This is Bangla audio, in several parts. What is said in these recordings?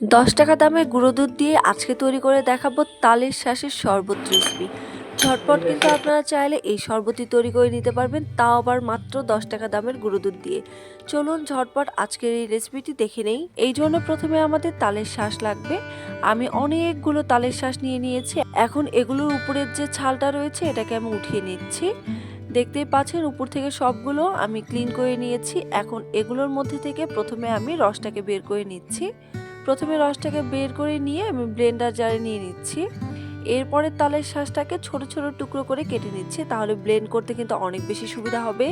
দশ টাকা দামের গুঁড়ো দুধ দিয়ে আজকে তৈরি করে দেখাবো তালের শ্বাসের শরবত রেসিপি ঝটপট কিন্তু আপনারা চাইলে এই শরবতই তৈরি করে নিতে পারবেন তাও আবার মাত্র দশ টাকা দামের গুঁড়ো দুধ দিয়ে। চলুন ঝটপট আজকের এই রেসিপিটি দেখে নেই। এই জন্য প্রথমে আমাদের তালের শ্বাস লাগবে। আমি অনেকগুলো তালের শ্বাস নিয়ে নিয়েছি। এখন এগুলোর উপরের যে ছালটা রয়েছে এটাকে আমি উঠিয়ে নিচ্ছি। দেখতেই পাচ্ছেন উপর থেকে সবগুলো আমি ক্লিন করে নিয়েছি। এখন এগুলোর মধ্যে থেকে প্রথমে আমি রসটাকে বের করে নিচ্ছি। প্রথমে রসটাকে বের করে নিয়ে আমি ব্লেন্ডার জারে নিয়ে নিচ্ছি। এরপরে তালের শাঁসটাকে ছোট ছোট টুকরো করে কেটে নিচ্ছি। তাহলে ব্লেন্ড করতে কিন্তু অনেক বেশি সুবিধা হবে।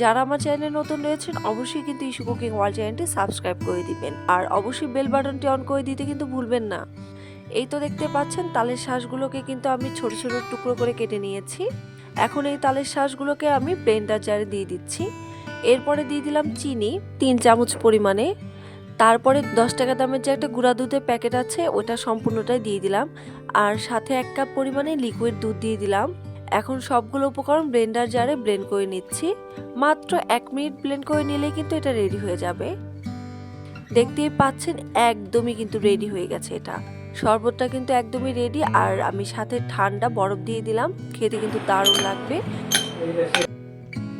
যারা আমার চ্যানেলে নতুন রয়েছেন, অবশ্যই কিন্তু ইস্যু কুকিং ওয়ার্ল্ড চ্যানেলটি সাবস্ক্রাইব করে দিবেন। আর অবশ্যই বেল বাটনটি অন করে দিতে কিন্তু ভুলবেন না। এই তো দেখতে পাচ্ছেন, তালের শ্বাসগুলোকে কিন্তু আমি ছোট ছোট টুকরো করে কেটে নিয়েছি। এখন এই তালের শ্বাসগুলোকে আমি ব্লেন্ডার জারে দিয়ে দিচ্ছি। এরপরে দিয়ে দিলাম চিনি, তিন চামচ পরিমাণে। তারপরে দশ টাকা দামের যে একটা গুঁড়া দুধের প্যাকেট আছে, ওটা সম্পূর্ণটাই দিয়ে দিলাম। আর সাথে এক কাপ পরিমাণে লিকুইড দুধ দিয়ে দিলাম। এখন সবগুলো উপকরণ ব্লেন্ডার জারে ব্লেন্ড করে নিচ্ছি। মাত্র এক মিনিট ব্লেন্ড করে নিলে কিন্তু এটা রেডি হয়ে যাবে। দেখতেই পাচ্ছেন, একদমই কিন্তু রেডি হয়ে গেছে এটা। শরবতটা কিন্তু একদমই রেডি আর আমি সাথে ঠান্ডা বরফ দিয়ে দিলাম। খেতে কিন্তু দারুণ লাগবে।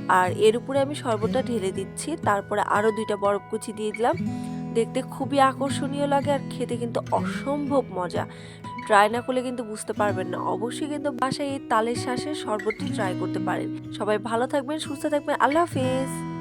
আর এর উপরে আমি শরবতটা ঢেলে দিচ্ছি। তারপরে আরও দুইটা বরফ কুচি দিয়ে দিলাম। দেখতে খুবই আকর্ষণীয় লাগে আর খেতে কিন্তু অসম্ভব মজা। ট্রাই না করলে কিন্তু বুঝতে পারবেন না। অবশ্যই কিন্তু বাসায় এই তালের শ্বাসের শরবতটি ট্রাই করতে পারেন। সবাই ভালো থাকবেন, সুস্থ থাকবেন। আল্লাহ হাফেজ।